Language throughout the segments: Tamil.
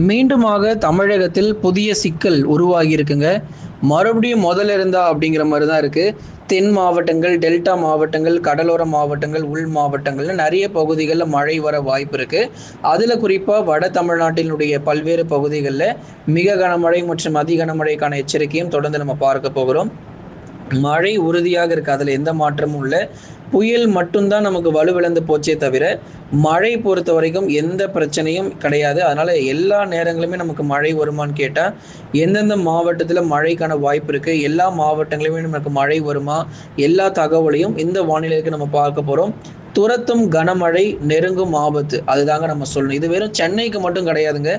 மீண்டுமாக தமிழகத்தில் புதிய சிக்கல் உருவாகி இருக்குங்க மறுபடியும் முதல்ல இருந்தா அப்படிங்கிற மாதிரி தான் இருக்கு. தென் மாவட்டங்கள் டெல்டா மாவட்டங்கள் கடலோர மாவட்டங்கள் உள் மாவட்டங்கள்னு நிறைய பகுதிகளில் மழை வர வாய்ப்பு இருக்கு. அதில் குறிப்பாக வட தமிழ்நாட்டினுடைய பல்வேறு பகுதிகளில் மிக கனமழை மற்றும் அதி கனமழைக்கான எச்சரிக்கையும் தொடர்ந்து நம்ம பார்க்க போகிறோம். மழை உறுதியாக இருக்கு. அதில் எந்த மாற்றமும் இல்லை. புயல் மட்டும்தான் நமக்கு வலுவிழந்து போச்சே தவிர மழை பொறுத்த வரைக்கும் எந்த பிரச்சனையும் கிடையாது. அதனால எல்லா நேரங்களுமே நமக்கு மழை வருமான்னு கேட்டால் எந்தெந்த மாவட்டத்தில் மழைக்கான வாய்ப்பு இருக்கு எல்லா மாவட்டங்களிலுமே நமக்கு மழை வருமா எல்லா தகவலையும் இந்த வானிலைக்கு நம்ம பார்க்க போகிறோம் துரத்தும் கனமழை நெருங்கும் ஆபத்து அதுதாங்க நம்ம சொல்லணும். இது வெறும் சென்னைக்கு மட்டும் கிடையாதுங்க.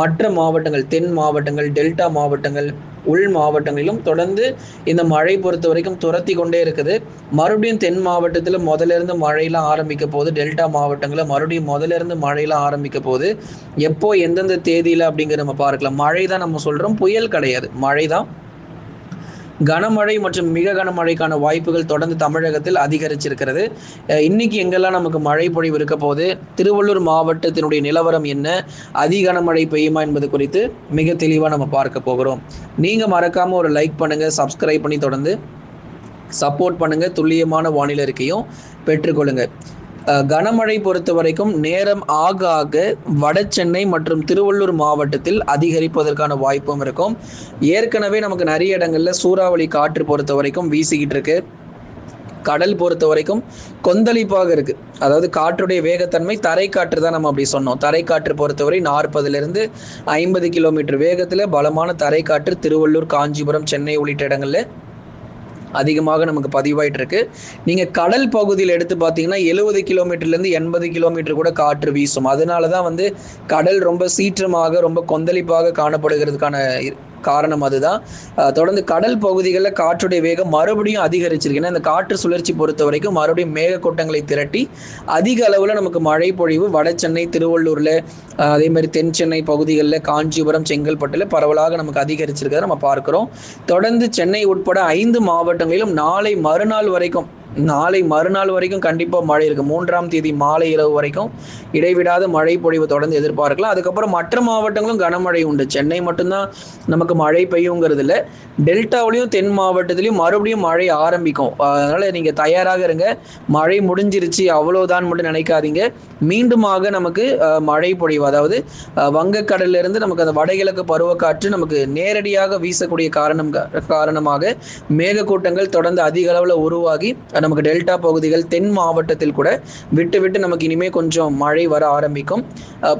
மற்ற மாவட்டங்கள் தென் மாவட்டங்கள் டெல்டா மாவட்டங்கள் உள் மாவட்டங்களிலும் தொடர்ந்து இந்த மழை பொறுத்த வரைக்கும் துரத்தி கொண்டே இருக்குது. மறுபடியும் தென் மாவட்டத்தில் முதல்ல இருந்து மழையெல்லாம் ஆரம்பிக்க போகுது. டெல்டா மாவட்டங்களில் மறுபடியும் முதல்ல இருந்து மழையெல்லாம் ஆரம்பிக்க போகுது. எப்போ எந்தெந்த தேதியில் அப்படிங்கிற நம்ம பார்க்கலாம். மழை தான் நம்ம சொல்கிறோம் புயல் கிடையாது. மழை தான் கனமழை மற்றும் மிக கனமழைக்கான வாய்ப்புகள் தொடர்ந்து தமிழகத்தில் அதிகரிச்சிருக்கிறது. இன்னைக்கு எங்கெல்லாம் நமக்கு மழை பொழிவு இருக்க போது திருவள்ளூர் மாவட்டத்தினுடைய நிலவரம் என்ன? அதி கனமழை பெய்யுமா என்பது குறித்து மிக தெளிவாக நம்ம பார்க்க போகிறோம். நீங்கள் மறக்காம ஒரு லைக் பண்ணுங்க சப்ஸ்கிரைப் பண்ணி தொடர்ந்து சப்போர்ட் பண்ணுங்க. துல்லியமான வானிலை இருக்கையும் பெற்றுக்கொள்ளுங்க. கனமழை பொறுத்த வரைக்கும் நேரம் ஆக ஆக வட சென்னை மற்றும் திருவள்ளூர் மாவட்டத்தில் அதிகரிப்பதற்கான வாய்ப்பும் இருக்கும். ஏற்கனவே நமக்கு நிறைய இடங்கள்ல சூறாவளி காற்று பொறுத்த வரைக்கும் வீசிக்கிட்டு இருக்கு. கடல் பொறுத்த வரைக்கும் கொந்தளிப்பாக இருக்கு. அதாவது காற்றுடைய வேகத்தன்மை தரை காற்று தான் நம்ம அப்படி சொன்னோம். தரை காற்று பொறுத்தவரை நாற்பதுல இருந்து ஐம்பது கிலோமீட்டர் வேகத்துல பலமான தரை காற்று திருவள்ளூர் காஞ்சிபுரம் சென்னை உள்ளிட்ட இடங்கள்ல அதிகமாக நமக்கு பதிவாயிட்டு இருக்கு நீங்க கடல் பகுதியில் எடுத்து பார்த்தீங்கன்னா எழுபது கிலோமீட்டர்லேருந்து எண்பது கிலோமீட்டர் கூட காற்று வீசும். அதனால தான் வந்து கடல் ரொம்ப சீற்றமாக ரொம்ப கொந்தளிப்பாக காணப்படுகிறதுக்கான காரணம் அதுதான். தொடர்ந்து கடல் பகுதிகளில் காற்றுடைய வேகம் மறுபடியும் அதிகரிச்சிருக்கு ஏன்னா இந்த காற்று சுழற்சி பொறுத்த வரைக்கும் மறுபடியும் மேகக்கூட்டங்களை திரட்டி அதிக அளவில் நமக்கு மழை பொழிவு வட சென்னை திருவள்ளூர்ல அதே மாதிரி தென் சென்னை பகுதிகளில் காஞ்சிபுரம் செங்கல்பட்டுல பரவலாக நமக்கு அதிகரிச்சிருக்கிறத நம்ம பார்க்கிறோம். தொடர்ந்து சென்னை உட்பட ஐந்து மாவட்டங்களிலும் நாளை மறுநாள் வரைக்கும் நாளை மறுநாள் வரைக்கும் கண்டிப்பாக மழை இருக்கு. மூன்றாம் தேதி மாலை இரவு வரைக்கும் இடைவிடாத மழை பொழிவு தொடர்ந்து எதிர்பார்க்கலாம். அதுக்கப்புறம் மற்ற மாவட்டங்களும் கனமழை உண்டு. சென்னை மட்டும்தான் நமக்கு மழை பெய்யுங்கிறது இல்லை. டெல்டாவிலையும் தென் மாவட்டத்திலையும் மறுபடியும் மழை ஆரம்பிக்கும். அதனால நீங்க தயாராக இருங்க. மழை முடிஞ்சிருச்சு அவ்வளவுதான் மட்டும் நினைக்காதீங்க. மீண்டுமாக நமக்கு மழை பொழிவு அதாவது அஹ், வங்கக்கடல்ல இருந்து நமக்கு அந்த வடகிழக்கு பருவக்காற்று நமக்கு நேரடியாக வீசக்கூடிய காரணம் காரணமாக மேகக்கூட்டங்கள் தொடர்ந்து அதிக அளவில் உருவாகி நமக்கு டெல்டா பகுதிகள் தென் மாவட்டத்தில் கூட விட்டு விட்டு நமக்கு இனிமே கொஞ்சம் மழை வர ஆரம்பிக்கும்.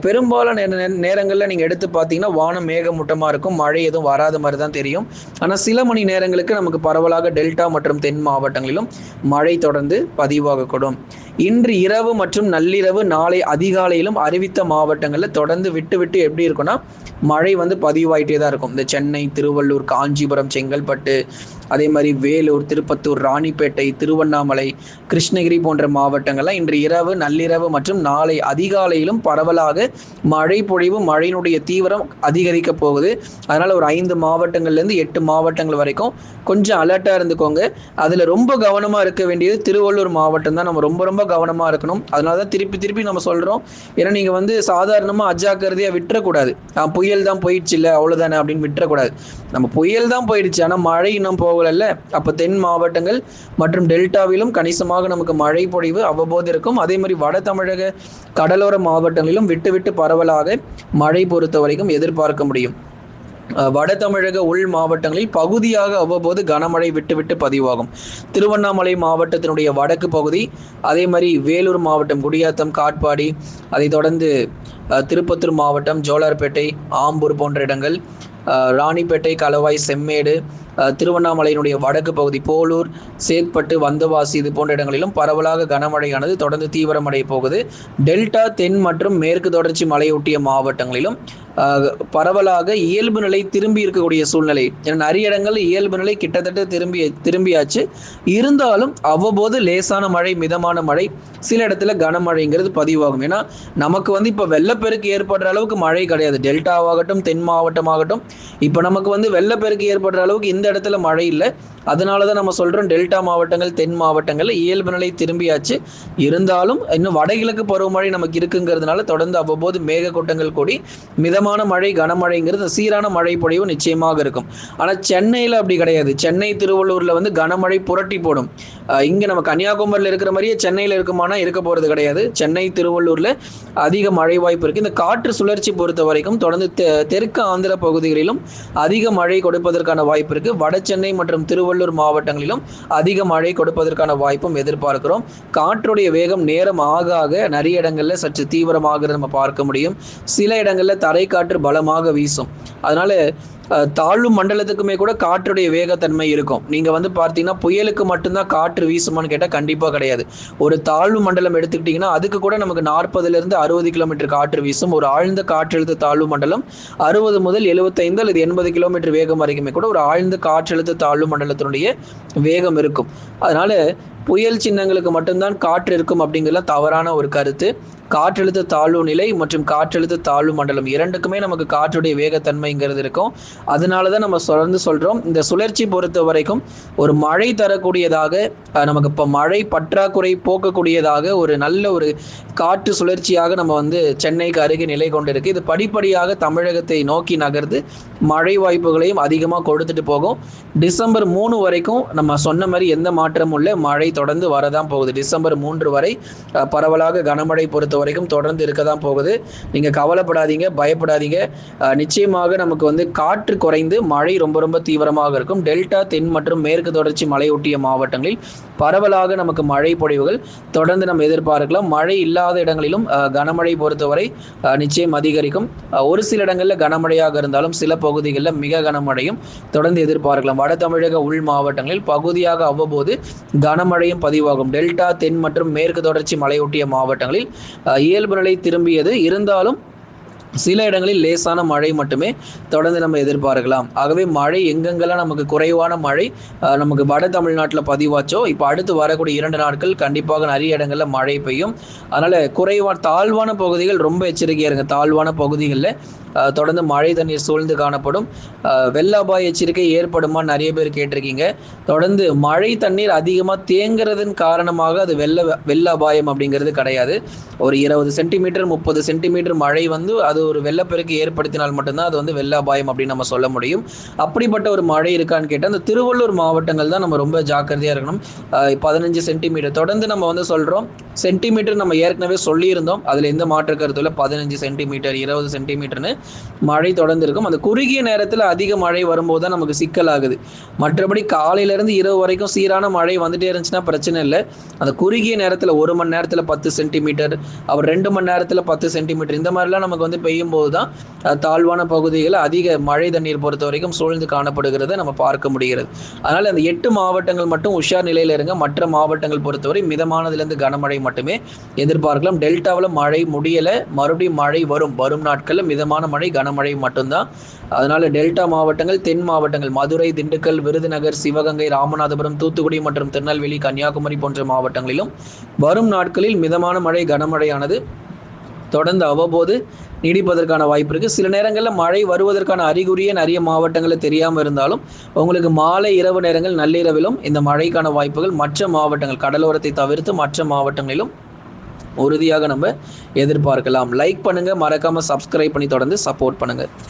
பெரும்பாலான நே- நீங்கள் எடுத்து பார்த்தீங்கன்னா வானம் மேகமூட்டமாக இருக்கும். மழை எதுவும் வராத மாதிரி தான் தெரியும். ஆனால் சில மணி நேரங்களுக்கு நமக்கு பரவலாக டெல்டா மற்றும் தென் மாவட்டங்களிலும் மழை தொடர்ந்து பதிவாகக்கூடும். இன்று இரவு மற்றும் நள்ளிரவு நாளை அதிகாலையிலும் அறிவித்த மாவட்டங்களில் தொடர்ந்து விட்டு விட்டு எப்படி இருக்கும்னா மழை வந்து பதிவாயிட்டே தான் இருக்கும். இந்த சென்னை திருவள்ளூர் காஞ்சிபுரம் செங்கல்பட்டு அதே மாதிரி வேலூர் திருப்பத்தூர் ராணிப்பேட்டை திருவண்ணாமலை கிருஷ்ணகிரி போன்ற மாவட்டங்கள்லாம் இன்று இரவு நள்ளிரவு மற்றும் நாளை அதிகாலையிலும் பரவலாக மழை பொழிவு மழையினுடைய தீவிரம் அதிகரிக்க போகுது. அதனால ஒரு ஐந்து மாவட்டங்கள்லேருந்து எட்டு மாவட்டங்கள் வரைக்கும் கொஞ்சம் அலர்ட்டாக இருந்துக்கோங்க. அதில் ரொம்ப கவனமாக இருக்க வேண்டியது திருவள்ளூர் மாவட்டம் தான். நம்ம ரொம்ப ரொம்ப கவனமாக இருக்கணும். அதனால தான் திருப்பி திருப்பி நம்ம சொல்கிறோம் ஏன்னா நீங்கள் வந்து சாதாரணமாக அஜாக்கிரதையாக விட்டுறக்கூடாது. புயல் தான் போயிடுச்சு இல்லை அவ்வளோதானே அப்படின்னு விட்டுறக்கூடாது. நம்ம புயல் தான் போயிடுச்சு. ஆனால் மழை இன்னும் போகலைல்ல. அப்போ தென் மாவட்டங்கள் மற்றும் டெல்டாவிலும் கணிசமாக நமக்கு மழை பொழிவு அவ்வப்போது இருக்கும். அதே மாதிரி வட தமிழக கடலோர மாவட்டங்களிலும் விட்டு விட்டு பரவலாக மழை பொறுத்த வரைக்கும் எதிர்பார்க்க முடியும். வட தமிழக உள் மாவட்டங்களில் பகுதியாக அவ்வப்போது கனமழை விட்டுவிட்டு பதிவாகும். திருவண்ணாமலை மாவட்டத்தினுடைய வடக்கு பகுதி அதே மாதிரி வேலூர் மாவட்டம் குடியாத்தம் காட்பாடி அதைத் தொடர்ந்து திருப்பத்தூர் மாவட்டம் ஜோலார்பேட்டை ஆம்பூர் போன்ற இடங்கள் ராணிப்பேட்டை கலவாய் செம்மேடு திருவண்ணாமலையினுடைய வடக்கு பகுதி போலூர் சேத்பட்டு வந்தவாசி இது போன்ற இடங்களிலும் பரவலாக கனமழையானது. தொடர்ந்து தீவிரமடைய போகுது. டெல்டா தென் மற்றும் மேற்கு தொடர்ச்சி மலையொட்டிய மாவட்டங்களிலும் பரவலாக இயல்பு நிலை திரும்பி இருக்கக்கூடிய சூழ்நிலை. ஏன்னா நிறைய இடங்கள்ல இயல்பு நிலை கிட்டத்தட்ட திரும்பி திரும்பியாச்சு. இருந்தாலும் அவ்வப்போது லேசான மழை மிதமான மழை சில இடத்துல கனமழைங்கிறது பதிவாகும். ஏன்னா நமக்கு வந்து இப்போ வெள்ளப்பெருக்கு ஏற்படுற அளவுக்கு மழை கிடையாது. டெல்டாவாகட்டும் தென் மாவட்டமாகட்டும் இப்போ நமக்கு வந்து வெள்ளப்பெருக்கு ஏற்படுற அளவுக்கு இந்த இடத்துல மழை இல்லை. அதனால தான் நம்ம சொல்கிறோம் டெல்டா மாவட்டங்கள் தென் மாவட்டங்களில் இயல்பு நிலை திரும்பியாச்சு. இருந்தாலும் இன்னும் வடகிழக்கு பருவமழை நமக்கு இருக்குங்கிறதுனால தொடர்ந்து அவ்வப்போது மேகக்கூட்டங்கள் கூடி மிதமான மிதமான மழை கனமழைங்கிறது சீரான மழை பொழிவு நிச்சயமாக இருக்கும். ஆனால் சென்னையில் அப்படி கிடையாது. சென்னை திருவள்ளூரில் வந்து கனமழை புரட்டி போடும். இங்கே நம்ம கன்னியாகுமரியில் இருக்கிற மாதிரியே சென்னையில் இருக்குமானா இருக்க போகிறது கிடையாது. சென்னை திருவள்ளூரில் அதிக மழை வாய்ப்பு இருக்குது இந்த காற்று சுழற்சி பொறுத்த வரைக்கும் தொடர்ந்து தெ- தெற்கு ஆந்திர பகுதிகளிலும் அதிக மழை கொடுப்பதற்கான வாய்ப்பு இருக்குது வட சென்னை மற்றும் திருவள்ளூர் மாவட்டங்களிலும் அதிக மழை கொடுப்பதற்கான வாய்ப்பும் எதிர்பார்க்கிறோம். காற்றுடைய வேகம் நேரம் ஆக ஆக நிறைய இடங்களில் சற்று தீவிரமாகிறது நம்ம பார்க்க முடியும். சில இடங்களில் காற்று பலமாக வீசும். அதனால தாழ்வு மண்டலத்துக்குமே கூட காற்றுடைய வேகத்தன்மை இருக்கும். நீங்கள் வந்து பார்த்தீங்கன்னா புயலுக்கு மட்டும்தான் காற்று வீசுமான்னு கேட்டால் கண்டிப்பாக கிடையாது. ஒரு தாழ்வு மண்டலம் எடுத்துக்கிட்டிங்கன்னா அதுக்கு கூட நமக்கு நாற்பதுலேருந்து அறுபது கிலோமீட்டர் காற்று வீசும். ஒரு ஆழ்ந்த காற்றழுத்த தாழ்வு மண்டலம் அறுபது முதல் எழுபத்தைந்து அல்லது எண்பது கிலோமீட்டர் வேகம் வரைக்குமே கூட ஒரு ஆழ்ந்த காற்றழுத்த தாழ்வு மண்டலத்தினுடைய வேகம் இருக்கும். அதனால புயல் சின்னங்களுக்கு மட்டும்தான் காற்று இருக்கும் அப்படிங்கிறதுலாம் தவறான ஒரு கருத்து. காற்றழுத்த தாழ்வு நிலை மற்றும் காற்றழுத்த தாழ்வு மண்டலம் இரண்டுக்குமே நமக்கு காற்றுடைய வேகத்தன்மைங்கிறது இருக்கும். அதனால தான் நம்ம தொடர்ந்து சொல்கிறோம் இந்த சுழற்சி பொறுத்த வரைக்கும் ஒரு மழை தரக்கூடியதாக நமக்கு இப்போ மழை பற்றாக்குறை போக்கக்கூடியதாக ஒரு நல்ல ஒரு காற்று சுழற்சியாக நம்ம வந்து சென்னைக்கு அருகே நிலை கொண்டிருக்கு. இது படிப்படியாக தமிழகத்தை நோக்கி நகர்ந்து மழை வாய்ப்புகளையும் அதிகமாக கொடுத்துட்டு போகும். டிசம்பர் மூணு வரைக்கும் நம்ம சொன்ன மாதிரி எந்த மாற்றமும் இல்லை. மழை தொடர்ந்து வரதான் போகுது. டிசம்பர் மூன்று வரை பரவலாக கனமழை பொறுத்த வரைக்கும் தொடர்ந்து இருக்க தான் போகுது. நீங்கள் கவலைப்படாதீங்க பயப்படாதீங்க. நிச்சயமாக நமக்கு வந்து காற்று குறைந்து மழை ரொம்ப ரொம்ப தீவிரமாக இருக்கும். டெல்டா தென் மற்றும் மேற்கு தொடர்ச்சி மலையொட்டிய மாவட்டங்களில் பரவலாக நமக்கு மழை பொழிவுகள் தொடர்ந்து நம்ம எதிர்பார்க்கலாம். மழை இல்லாத இடங்களிலும் கனமழை பொறுத்தவரை நிச்சயம் அதிகரிக்கும். ஒரு சில இடங்களில் கனமழையாக இருந்தாலும் சில பகுதிகளில் மிக கனமழையும் தொடர்ந்து எதிர்பார்க்கலாம். வட தமிழக உள் மாவட்டங்களில் பகுதியாக அவ்வப்போது கனமழையும் பதிவாகும். டெல்டா தென் மற்றும் மேற்கு தொடர்ச்சி மலையொட்டிய மாவட்டங்களில் இயல்பு நிலை திரும்பியது. இருந்தாலும் சில இடங்களில் லேசான மழை மட்டுமே தொடர்ந்து நம்ம எதிர்பார்க்கலாம். ஆகவே மழை எங்கெங்கெல்லாம் நமக்கு குறைவான மழை நமக்கு வட தமிழ்நாட்டில் பதிவாச்சோ இப்போ அடுத்து வரக்கூடிய இரண்டு நாட்கள் கண்டிப்பாக நிறைய இடங்களில் மழை பெய்யும். அதனால் குறைவான தாழ்வான பகுதிகள் ரொம்ப எச்சரிக்கையாக இருங்க. தாழ்வான பகுதிகளில் தொடர்ந்து மழை தண்ணீர் சூழ்ந்து காணப்படும். வெள்ள அபாய எச்சரிக்கை ஏற்படுமா நிறைய பேர் கேட்டிருக்கீங்க. தொடர்ந்து மழை தண்ணீர் அதிகமாக தேங்குறதன் காரணமாக அது வெள்ள வெள்ள அபாயம் அப்படிங்கிறது கிடையாது. ஒரு இருபது சென்டிமீட்டர் முப்பது சென்டிமீட்டர் மழை வந்து அது ஒரு வெள்ளப்பெருக்கு ஏற்படுத்தினால் மட்டும்தான் அது வந்து வெள்ள அபாயம் அப்படின்னு நம்ம சொல்ல முடியும். அப்படிப்பட்ட ஒரு மழை இருக்கான்னு கேட்டால் அந்த திருவள்ளூர் மாவட்டங்கள் தான் நம்ம ரொம்ப ஜாக்கிரதையாக இருக்கணும். பதினஞ்சு சென்டிமீட்டர். தொடர்ந்து நம்ம வந்து சொல்கிறோம் சென்டிமீட்டர் நம்ம ஏற்கனவே சொல்லியிருந்தோம். அதில் எந்த மாற்று கருத்தும் இல்லை பதினஞ்சு சென்டிமீட்டர் இருபது சென்டிமீட்டர்னு மழை தொடர்ந்து இருக்கும் அந்த குறுகிய நேரத்தில் அதிக மழை வரும்போது தான் நமக்கு சிக்கல் ஆகுது. மற்றபடி காலையிலேருந்து இரவு வரைக்கும் சீரான மழை வந்துட்டே இருந்துச்சுன்னா பிரச்சனை இல்லை. அந்த குறுகிய நேரத்தில் ஒரு மணி நேரத்தில் பத்து சென்டிமீட்டர் அப்புறம் ரெண்டு மணி நேரத்தில் பத்து சென்டிமீட்டர் இந்த மாதிரிலாம் நமக்கு வந்து பெய்யும் போது தான் தாழ்வான பகுதிகளில் அதிக மழை தண்ணீர் பொறுத்த வரைக்கும் சூழ்ந்து காணப்படுகிறத நம்ம பார்க்க முடிகிறது. அதனால் அந்த எட்டு மாவட்டங்கள் மட்டும் உஷார் நிலையில் இருங்க. மற்ற மாவட்டங்கள் பொறுத்தவரை மிதமானதுலேருந்து கனமழை மட்டுமே எதிர்பார்க்கலாம். டெல்டாவில் மழை முடியலை. மறுபடியும் மழை வரும். வரும் நாட்களில் மிதமான மழை கனமழை மட்டும்தான். அதனால் டெல்டா மாவட்டங்கள் தென் மாவட்டங்கள் மதுரை திண்டுக்கல் விருதுநகர் சிவகங்கை ராமநாதபுரம் தூத்துக்குடி மற்றும் திருநெல்வேலி கன்னியாகுமரி போன்ற மாவட்டங்களிலும் வரும் நாட்களில் மிதமான மழை கனமழையானது. தொடர்ந்து அவ்வப்போது நீடிப்பதற்கான வாய்ப்பு இருக்குது சில நேரங்களில் மழை வருவதற்கான அறிகுறியே நிறைய மாவட்டங்களில் தெரியாமல் இருந்தாலும் உங்களுக்கு மாலை இரவு நேரங்கள் நள்ளிரவிலும் இந்த மழைக்கான வாய்ப்புகள் மற்ற மாவட்டங்கள் கடலோரத்தை தவிர்த்து மற்ற மாவட்டங்களிலும் உறுதியாக நம்ம எதிர்பார்க்கலாம். லைக் பண்ணுங்கள் மறக்காமல் சப்ஸ்கிரைப் பண்ணி தொடர்ந்து சப்போர்ட் பண்ணுங்கள்